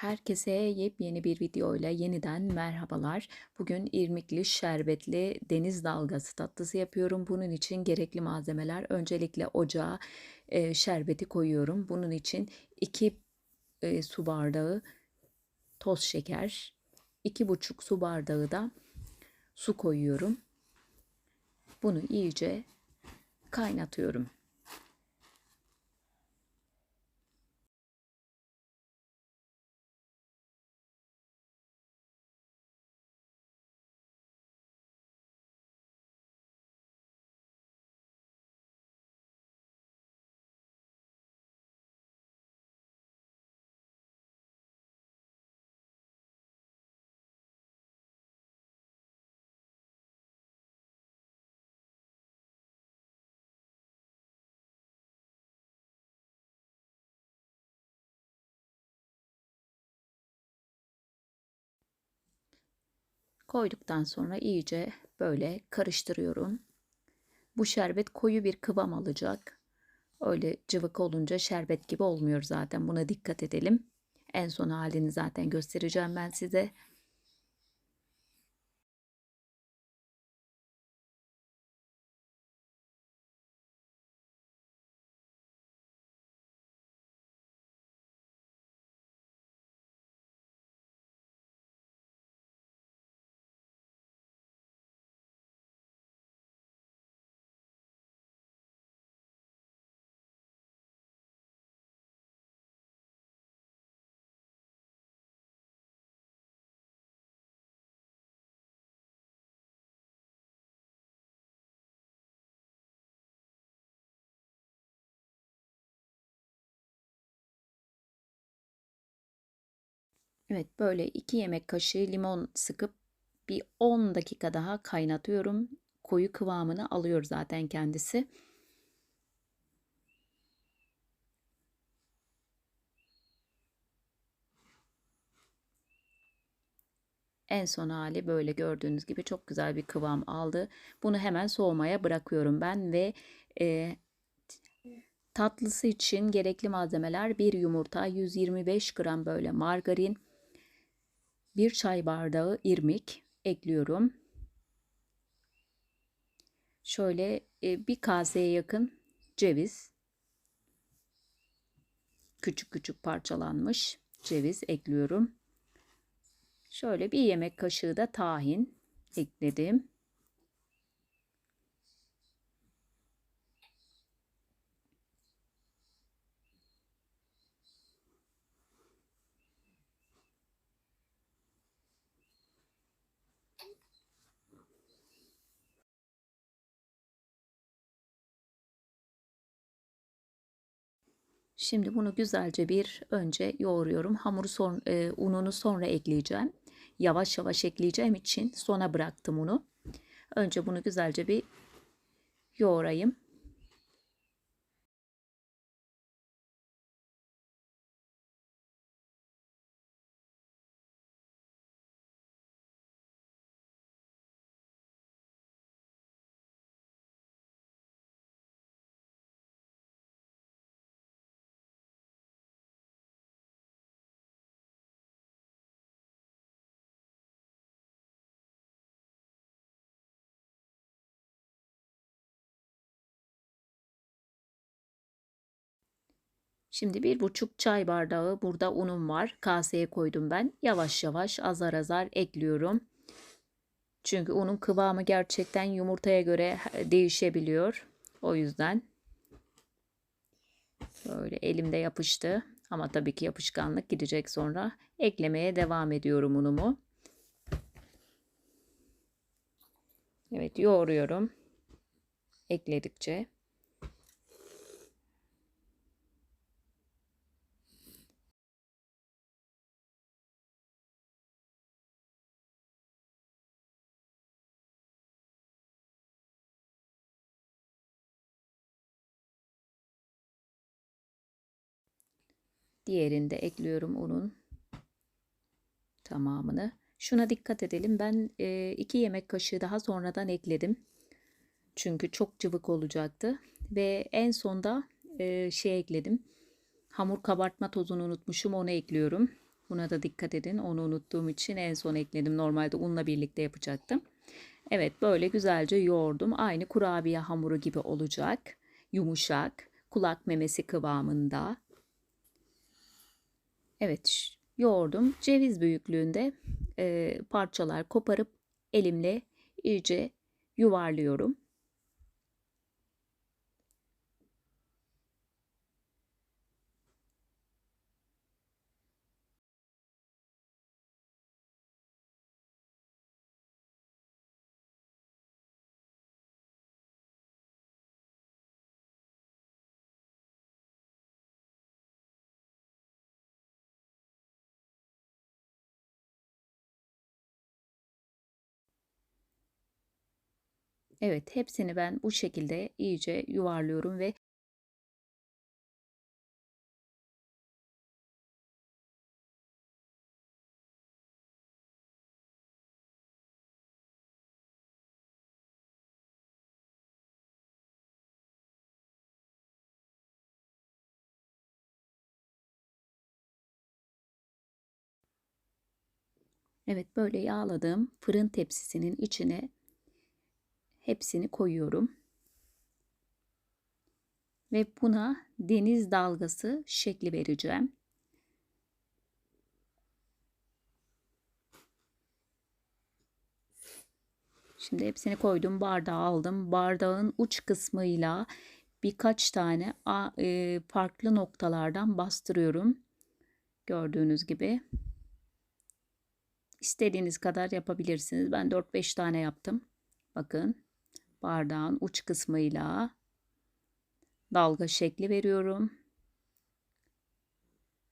Herkese yepyeni bir videoyla yeniden merhabalar. Bugün irmikli şerbetli deniz dalgası tatlısı yapıyorum. Bunun için gerekli malzemeler öncelikle ocağa e, şerbeti koyuyorum. Bunun için 2 e, su bardağı toz şeker, 2,5 su bardağı da su koyuyorum. Bunu iyice kaynatıyorum. Koyduktan sonra iyice böyle karıştırıyorum. Bu şerbet koyu bir kıvam alacak. Öyle cıvık olunca şerbet gibi olmuyor zaten. Buna dikkat edelim. En son halini zaten göstereceğim ben size. Evet böyle 2 yemek kaşığı limon sıkıp bir 10 dakika daha kaynatıyorum. Koyu kıvamını alıyor zaten kendisi. En son hali böyle gördüğünüz gibi çok güzel bir kıvam aldı. Bunu hemen soğumaya bırakıyorum ben ve e, tatlısı için gerekli malzemeler bir yumurta, 125 gram böyle margarin, 1 çay bardağı irmik ekliyorum. Şöyle e, bir kaseye yakın ceviz. Küçük küçük parçalanmış ceviz ekliyorum. Şöyle bir yemek kaşığı da tahin ekledim. Şimdi bunu güzelce bir önce yoğuruyorum. Hamuru son, e, ununu sonra ekleyeceğim. Yavaş yavaş ekleyeceğim için sona bıraktım unu. Önce bunu güzelce bir yoğurayım. Şimdi bir buçuk çay bardağı burada unum var. Kaseye koydum ben. Yavaş yavaş azar azar ekliyorum. Çünkü unun kıvamı gerçekten yumurtaya göre değişebiliyor. O yüzden böyle elimde yapıştı. Ama tabii ki yapışkanlık gidecek sonra. Eklemeye devam ediyorum unumu. Evet yoğuruyorum. Ekledikçe. Diğerini de ekliyorum unun tamamını. Şuna dikkat edelim. Ben 2 e, yemek kaşığı daha sonradan ekledim. Çünkü çok cıvık olacaktı. Ve en sonda e, şey ekledim. Hamur kabartma tozunu unutmuşum. Onu ekliyorum. Buna da dikkat edin. Onu unuttuğum için en son ekledim. Normalde unla birlikte yapacaktım. Evet böyle güzelce yoğurdum. Aynı kurabiye hamuru gibi olacak. Yumuşak, kulak memesi kıvamında. Evet yoğurdum. Ceviz büyüklüğünde e, parçalar koparıp elimle iyice yuvarlıyorum. Evet, hepsini ben bu şekilde iyice yuvarlıyorum ve Evet, böyle yağladığım fırın tepsisinin içine hepsini koyuyorum. Ve buna deniz dalgası şekli vereceğim. Şimdi hepsini koydum, bardağa aldım. Bardağın uç kısmıyla birkaç tane e, farklı noktalardan bastırıyorum. Gördüğünüz gibi. İstediğiniz kadar yapabilirsiniz. Ben 4-5 tane yaptım. Bakın bardağın uç kısmıyla dalga şekli veriyorum.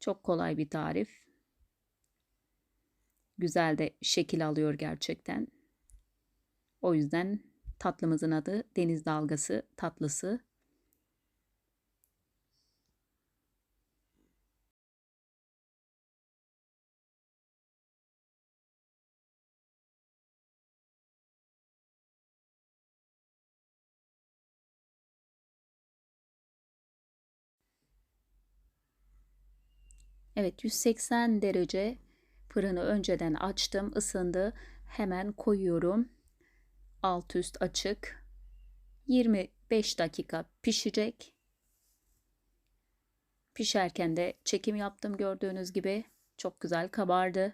Çok kolay bir tarif. Güzel de şekil alıyor gerçekten. O yüzden tatlımızın adı deniz dalgası tatlısı. Evet 180 derece fırını önceden açtım ısındı. Hemen koyuyorum. Alt üst açık. 25 dakika pişecek. Pişerken de çekim yaptım gördüğünüz gibi. Çok güzel kabardı.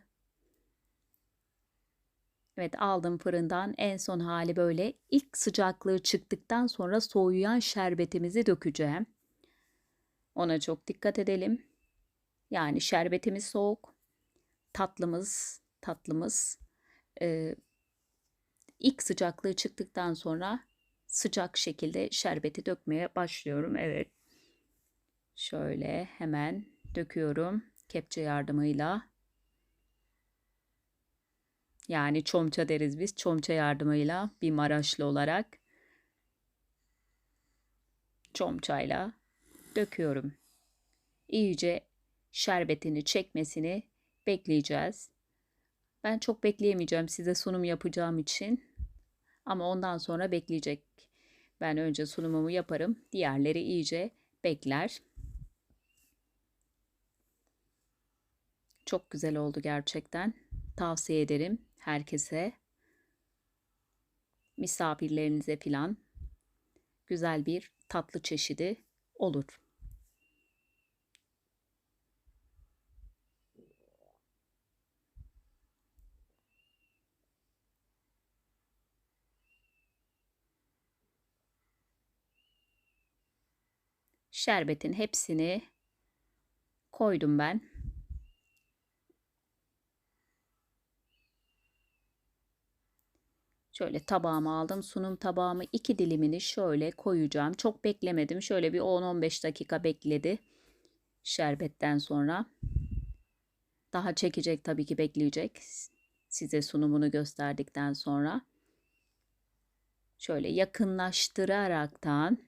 Evet aldım fırından. En son hali böyle. İlk sıcaklığı çıktıktan sonra soğuyan şerbetimizi dökeceğim. Ona çok dikkat edelim yani şerbetimiz soğuk, tatlımız, tatlımız e, ilk sıcaklığı çıktıktan sonra sıcak şekilde şerbeti dökmeye başlıyorum. Evet. Şöyle hemen döküyorum kepçe yardımıyla. Yani çomça deriz biz. Çomça yardımıyla bir Maraşlı olarak çomçayla döküyorum. İyice şerbetini çekmesini bekleyeceğiz. Ben çok bekleyemeyeceğim size sunum yapacağım için. Ama ondan sonra bekleyecek. Ben önce sunumumu yaparım. Diğerleri iyice bekler. Çok güzel oldu gerçekten. Tavsiye ederim herkese. Misafirlerinize filan güzel bir tatlı çeşidi olur. Şerbetin hepsini koydum ben. Şöyle tabağımı aldım. Sunum tabağımı iki dilimini şöyle koyacağım. Çok beklemedim. Şöyle bir 10-15 dakika bekledi. Şerbetten sonra. Daha çekecek tabii ki bekleyecek. Size sunumunu gösterdikten sonra. Şöyle yakınlaştıraraktan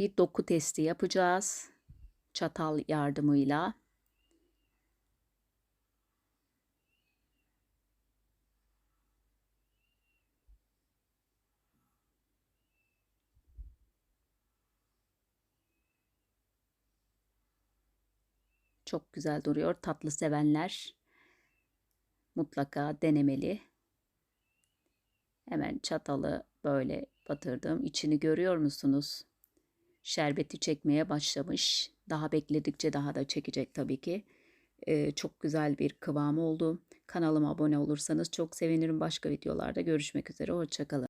bir doku testi yapacağız. Çatal yardımıyla. Çok güzel duruyor. Tatlı sevenler mutlaka denemeli. Hemen çatalı böyle batırdım. İçini görüyor musunuz? Şerbeti çekmeye başlamış. Daha bekledikçe daha da çekecek tabii ki. Ee, çok güzel bir kıvamı oldu. Kanalıma abone olursanız çok sevinirim. Başka videolarda görüşmek üzere. Hoşçakalın.